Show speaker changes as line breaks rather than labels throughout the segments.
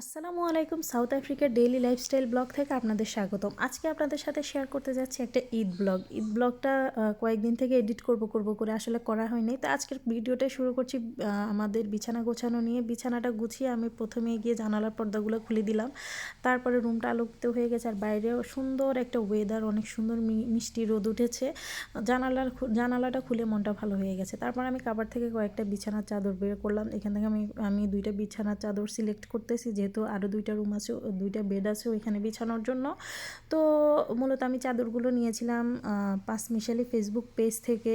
আসসালামু আলাইকুম, সাউথ আফ্রিকার ডেইলি লাইফস্টাইল ব্লগ থেকে আপনাদের স্বাগতম। আজকে আপনাদের সাথে শেয়ার করতে যাচ্ছি একটা ঈদ ব্লগ। ঈদ ব্লগটা কয়েকদিন থেকে এডিট করব করব করে আসলে করা হয়নি। তো আজকের ভিডিওটা শুরু করছি আমাদের বিছানা গোছানো নিয়ে। বিছানাটা গুছিয়ে আমি প্রথমে গিয়ে জানালার পর্দাগুলো খুলে দিলাম। তারপরে রুমটা আলোকিত হয়ে গেছে, আর বাইরেও সুন্দর একটা ওয়েদার অনেক সুন্দর মিষ্টি রোদ উঠেছে। জানালার জানালাটা খুলে মনটা ভালো হয়ে গেছে। তারপর আমি কাবার থেকে কয়েকটা বিছানার চাদর বের করলাম। এখান থেকে আমি আমি দুইটা বিছানার চাদর সিলেক্ট করতেছি যেহেতু আরও দুইটা রুম আছে দুইটা বেড আছে ওইখানে বিছানোর জন্য। তো মূলত আমি চাদরগুলো নিয়েছিলাম পাঁচ মিশালি ফেসবুক পেজ থেকে।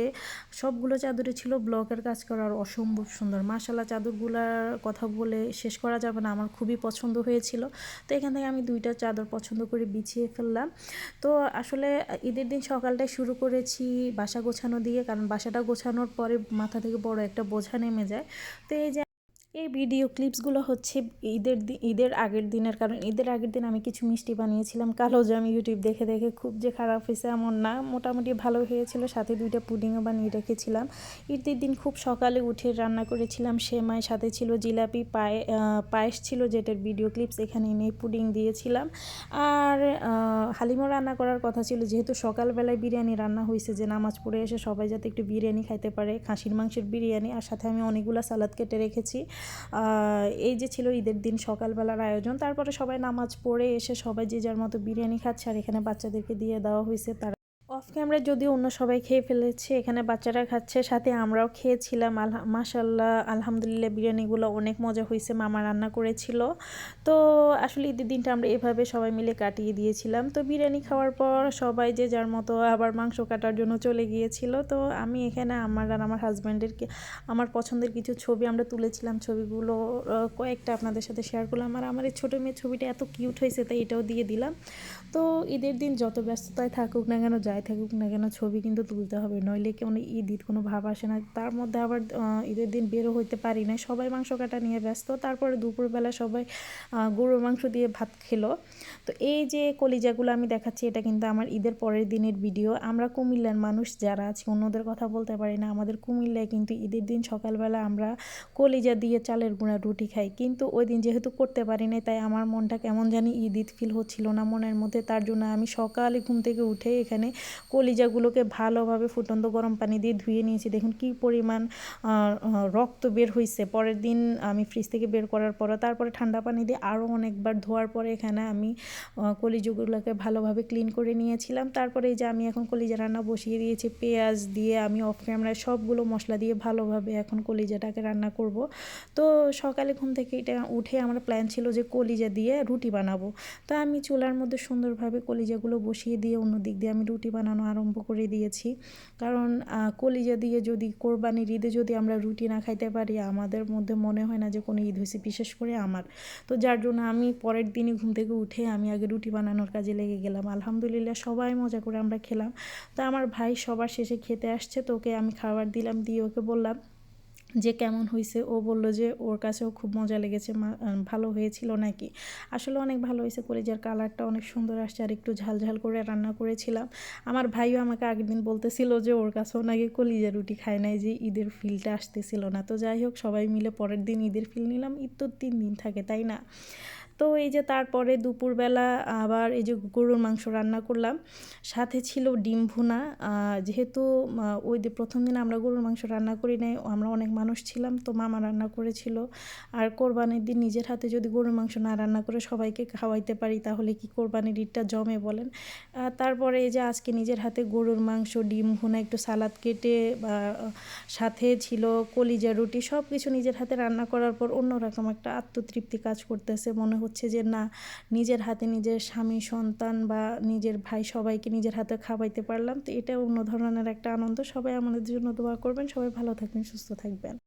সবগুলো চাদরে ছিল ব্লকের কাজ করার অসম্ভব সুন্দর। মাসালা চাদরগুলার কথা বলে শেষ করা যাবে না, আমার খুবই পছন্দ হয়েছিল। তো এখান থেকে আমি দুইটা চাদর পছন্দ করে বিছিয়ে ফেললাম। তো আসলে ঈদের দিন সকালটাই শুরু করেছি বাসা গোছানো দিয়ে, কারণ বাসাটা গোছানোর পরে মাথা থেকে বড় একটা বোঝা নেমে যায়। তো এই যে এই ভিডিও ক্লিপসগুলো হচ্ছে ঈদের ঈদের আগের দিনের, কারণ ঈদের আগের দিন আমি কিছু মিষ্টি বানিয়েছিলাম। কালো জাম ইউটিউব দেখে দেখে খুব যে খারাপ হয়েছে এমন না, মোটামুটি ভালো হয়েছিল। সাথে দুইটা পুডিংও বানিয়ে রেখেছিলাম। ঈদের দিন খুব সকালে উঠে রান্না করেছিলাম সেমাই, সাথে ছিল জিলাপি, পায়ে পায়েস ছিল যেটার ভিডিও ক্লিপস এখানে নেই পুডিং দিয়েছিলাম। আর হালিমও রান্না করার কথা ছিল, যেহেতু সকালবেলায় বিরিয়ানি রান্না হয়েছে যে নামাজ পড়ে এসে সবাই যাতে একটু বিরিয়ানি খাইতে পারে, খাসির মাংসের বিরিয়ানি, আর সাথে আমি অনেকগুলো সালাদ কেটে রেখেছি। এই যে ছিল ঈদের দিন সকালবেলার আয়োজন, তারপরে সবাই নামাজ পড়ে এসে সবাই যে যার মতো বিরিয়ানি খাচ্ছে আর এখানে বাচ্চাদেরকে দিয়ে দেওয়া হয়েছে, তারা অফ ক্যামেরায় যদিও অন্য সবাই খেয়ে ফেলেছে, এখানে বাচ্চারা খাচ্ছে, সাথে আমরাও খেয়েছিলাম, আলহা, মাশাল্লাহ, আলহামদুলিল্লাহ বিরিয়ানিগুলো অনেক মজা হয়েছে, মামা রান্না করেছিল। তো আসলে ঈদের দিনটা আমরা এভাবে সবাই মিলে কাটিয়ে দিয়েছিলাম। তো বিরিয়ানি খাওয়ার পর সবাই যে যার মতো আবার মাংস কাটার জন্য চলে গিয়েছিল। তো আমি এখানে আমার আর আমার হাজব্যান্ডের আমার পছন্দের কিছু ছবি আমরা তুলেছিলাম। ছবিগুলো কয়েকটা আপনাদের সাথে শেয়ার করলাম। আর আমার এই ছোটো মেয়ের ছবিটা এত কিউট হয়েছে, তাই এটাও দিয়ে দিলাম। তো ঈদের দিন যত ব্যস্ততায় থাকুক না কেন, যাই থাকুক না কেন ছবি কিন্তু তুলতে হবে। নইলে কেমন ঈদ ঈদ কোনো ভাব আসে না। তার মধ্যে আবার ঈদের দিন বেরো হইতে পারি না। সবাই মাংস কাটা নিয়ে ব্যস্ত। তারপরে দুপুরবেলা সবাই গরুর মাংস দিয়ে ভাত খেলো। তো এই যে কলিজাগুলো আমি দেখাচ্ছি, এটা কিন্তু আমার ঈদের পরের দিনের ভিডিও। আমরা কুমিল্লার মানুষ যারা আছি, অন্যদের কথা বলতে পারি না। আমাদের কুমিল্লায় কিন্তু ঈদের দিন সকালবেলা আমরা কলিজা দিয়ে চালের গুঁড়া রুটি খাই। কিন্তু ওই দিন যেহেতু করতে পারি না তাই আমার মনটা কেমন জানি ঈদ ঈদ ফিল হচ্ছিল না মনের মধ্যে। তার জন্য আমি সকালে ঘুম থেকে উঠে এখানে কলিজাগুলোকে ভালোভাবে ফুটন্ত গরম পানি দিয়ে ধুয়ে নিয়েছি। দেখুন কি পরিমাণ রক্ত বের হয়েছে পরের দিন আমি ফ্রিজ থেকে বের করার পরে তারপরে ঠান্ডা পানি দিয়ে আরও অনেকবার ধোয়ার পরে এখানে আমি কলিজাগুলোকে ভালোভাবে ক্লিন করে নিয়েছিলাম। তারপরে এই যে আমি এখন কলিজা রান্না বসিয়ে দিয়েছি, পেঁয়াজ দিয়ে আমি অফ ক্যামেরায় সবগুলো মশলা দিয়ে ভালোভাবে এখন কলিজাটাকে রান্না করব। তো সকালে ঘুম থেকে এটা উঠে আমার প্ল্যান ছিল যে কলিজা দিয়ে রুটি বানাবো। তো আমি চুলার মধ্যে সুন্দরভাবে কলিজাগুলো বসিয়ে দিয়ে অন্য দিক দিয়ে আমি রুটি বানানো আরম্ভ করে দিয়েছি। কারণ কলিজা দিয়ে যদি, কোরবানির ঈদে যদি আমরা রুটি না খাইতে পারি, আমাদের মধ্যে মনে হয় না যে কোনো ঈদ হয়েছে বিশেষ করে আমার। তো যার জন্য আমি পরের দিনই ঘুম থেকে উঠে আমি আগে রুটি বানানোর কাজে লেগে গেলাম। আলহামদুলিল্লাহ সবাই মজা করে আমরা খেলাম। তা আমার ভাই সবার শেষে খেতে আসছে তো ওকে আমি খাবার দিলাম, দিয়ে ওকে বললাম যে কেমন হয়েছে ও বলল যে ওর কাছেও খুব মজা লেগেছে ভালো হয়েছিল নাকি? আসলে অনেক ভালো হয়েছে, কলেজের কালারটা অনেক সুন্দর আসছে আর একটু ঝালঝাল ঝাল করে রান্না করেছিলাম। আমার ভাইও আমাকে আগের দিন বলতেছিল যে ওর কাছেও নাকি কলিজা রুটি খায় নাই, যে ঈদের ফিলটা আসতেছিল না। তো যাই হোক, সবাই মিলে পরের দিন ঈদের ফিল নিলাম, ঈদ তো তিন দিন থাকে, তাই না? তো এই যে তারপরে দুপুরবেলা আবার এই যে গরুর মাংস রান্না করলাম। সাথে ছিল ডিম ভুনা। যেহেতু ওই প্রথম দিন আমরা গরুর মাংস রান্না করি নাই, আমরা অনেক মানুষ ছিলাম, তো মামা রান্না করেছিল। আর কোরবানির দিন নিজের হাতে যদি গরুর মাংস না রান্না করে সবাইকে খাওয়াইতে পারি, তাহলে কি কোরবানির ঈদটা জমে বলেন? তারপরে এই যে আজকে নিজের হাতে গরুর মাংস, ডিম ভুনা, একটু সালাদ কেটে বা, সাথে ছিল কলিজা রুটি সব কিছু নিজের হাতে রান্না করার পর অন্যরকম একটা আত্মতৃপ্তি কাজ করতেছে, মনে হচ্ছে যে না, নিজের হাতে নিজের স্বামী, সন্তান বা নিজের ভাই সবাইকে নিজের হাতে খাওয়াইতে পারলাম। তো এটা অন্য ধরনের একটা আনন্দ। সবাই আমাদের জন্য দোয়া করবেন। সবাই ভালো থাকবেন, সুস্থ থাকবেন।